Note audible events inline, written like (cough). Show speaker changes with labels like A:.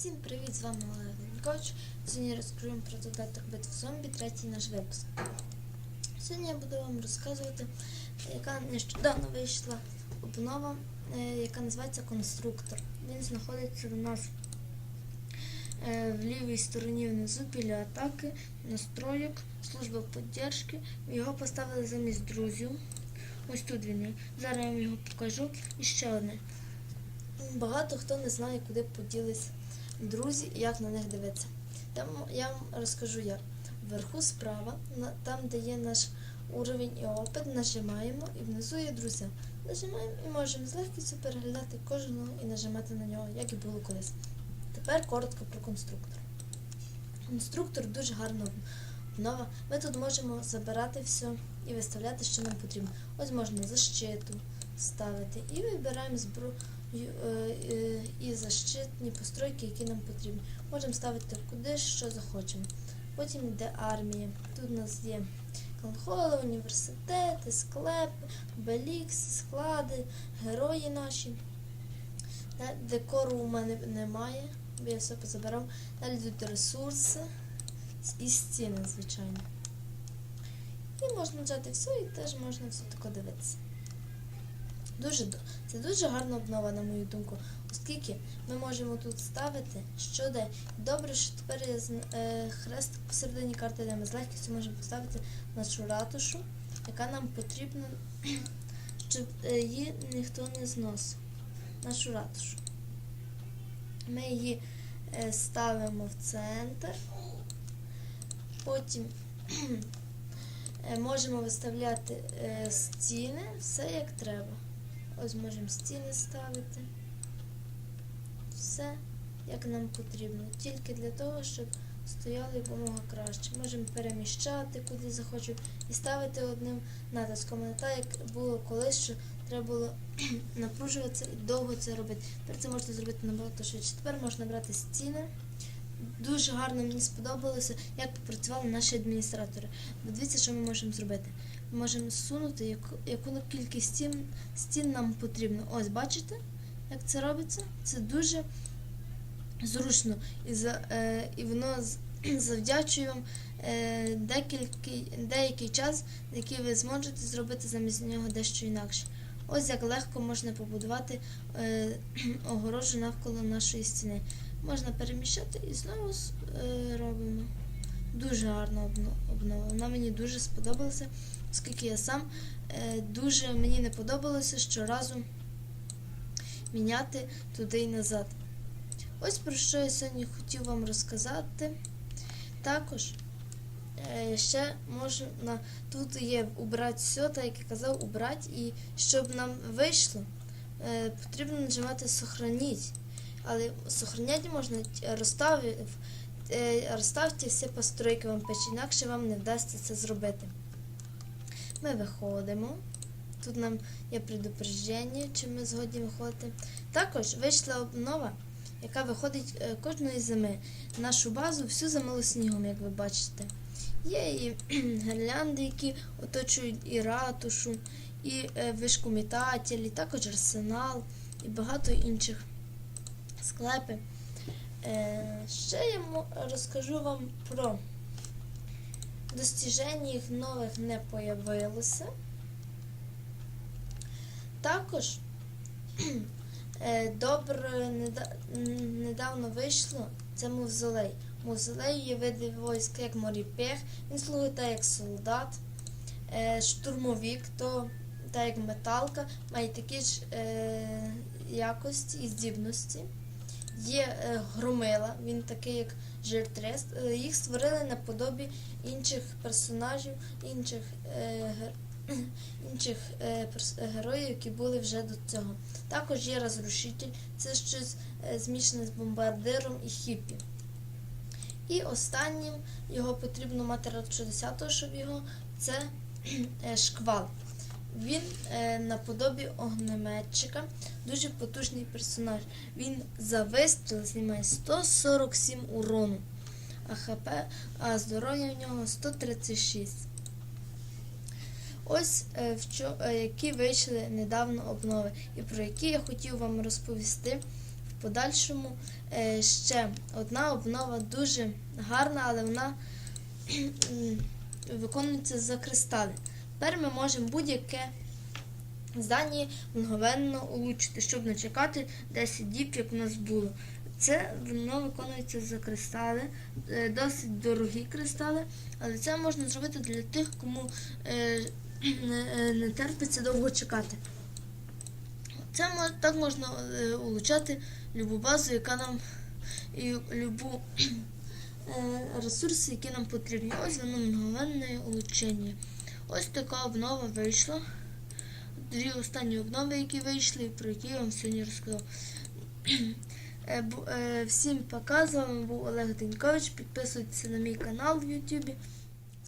A: Всім привіт! З вами Олег Лінкович. Сьогодні розкажу про додаток битв зомбі, третій наш випуск. Сьогодні я буду вам розказувати, яка нещодавно вийшла обнова, е, яка називається Конструктор. Він знаходиться у нас е, в лівій стороні внизу біля атаки, настроєк, служба підтримки. Його поставили замість друзів. Ось тут він є. Зараз я вам його покажу. І ще одне. Багато хто не знає, куди поділись друзі як на них дивитися. Я вам, розкажу як. Вверху справа, там, де є наш уровень і опит, нажимаємо і внизу є друзі. Нажимаємо і можемо з легкістю переглядати кожного і нажимати на нього, як і було колись. Тепер коротко про конструктор. Конструктор дуже гарна обнова. Ми тут можемо забирати все і виставляти, що нам потрібно. Ось можна защиту ставити і вибираємо зброю і защитні постройки, які нам потрібні. Можемо ставити куди що захочемо. Потім йде армія. Тут у нас є конхоли, університети, склепи, белікси, склади, герої наші. Декору у мене немає, бо я все позабирав. Далі йдуть ресурси і стіни, звичайно. І можна взяти все і теж можна все таке дивитися. Дуже, це дуже гарна обнова, на мою думку, оскільки ми можемо тут ставити що де. Добре, що тепер є е, хрест посередині карти, де ми з легкістю можемо поставити нашу ратушу, яка нам потрібна, (clears throat) щоб е, її ніхто не зносив. Нашу ратушу. Ми її е, ставимо в центр, потім (clears throat) можемо виставляти стіни, все як треба. Ось можемо стіни ставити. Все, як нам потрібно. Тільки для того, щоб стояли якомога краще. Можемо переміщати куди захочемо і ставити одним натиском. Не так, як було колись, що треба було (clears throat) напружуватися і довго це робити. Тепер це можна зробити набагато швидше. Тепер можна брати стіни. Дуже гарно мені сподобалося, як попрацювали наші адміністратори. Дивіться, що ми можемо зробити. Ми можемо сунути, яку, яку кількість стін, стін нам потрібно. Ось, бачите, як це робиться? Це дуже зручно. І, за, е, і воно (clears throat) завдячує вам е, декілька, деякий час, який ви зможете зробити замість нього дещо інакше. Ось як легко можна побудувати е, (clears throat) огорожу навколо нашої стіни. Можна переміщати і знову е, робимо. Дуже гарна обно- обнова. Вона мені дуже сподобалася, оскільки я сам е, дуже мені не подобалося щоразу міняти туди і назад. Ось про що я сьогодні хотів вам розказати. Також е, ще можна тут є убрати все, так як я казав, убрати. І щоб нам вийшло, потрібно нажимати Сохраніть. Але сохраняти можна т- розставив, е, розставте всі постройки вам печі, інакше вам не вдасться це зробити. Ми виходимо. Тут нам є предупреждення, чи ми згодні виходити. Також вийшла обнова, яка виходить е, кожної зими. Нашу базу всю замило снігом, як ви бачите. Є і (clears throat) гірлянди, які оточують і ратушу, і е, вишку метателі, також арсенал і багато інших склепи. Е, ще я розкажу вам про достіження їх нових не появилося. Також (clears throat) е, добре недавно вийшло це мавзолей. Мавзолей є види військ як моріпех, він слугує так як солдат, е, штурмовик, то так як металка, має такі ж якості і здібності. Є е, громила, він такий як жиртрест. Е, їх створили наподобі інших персонажів, інших, е, (clears throat) інших героїв, які були вже до цього. Також є розрушитель, це щось змішане з бомбардиром і хіппі. І останнім його потрібно мати рад 60 щоб його це (clears throat) шквал. Він е, наподобі огнеметчика, дуже потужний персонаж. Він за вистріл знімає 147 урону, а ХП, а здоров'я в нього 136. Ось е, в чо, е, які вийшли недавно обнови, і про які я хотів вам розповісти в подальшому е, ще одна обнова дуже гарна, але вона виконується за кристали. Тепер ми можемо будь-яке здання мгновенно улучшити, щоб не чекати 10 діб, як у нас було. Це воно виконується за кристали, е, досить дорогі кристали, але це можна зробити для тих, кому е, не, е, не терпиться довго чекати. Це так можна улучшати любу базу, яка нам і любу ресурси, які нам потрібні. Ось воно мгновенне улучшення. Ось така обнова вийшла. Дві останні обнови, які вийшли, про які я вам сьогодні розказав. Е, е, Всім пока, з вами був Олег Денькович. Підписуйтесь на мій канал в Ютубі.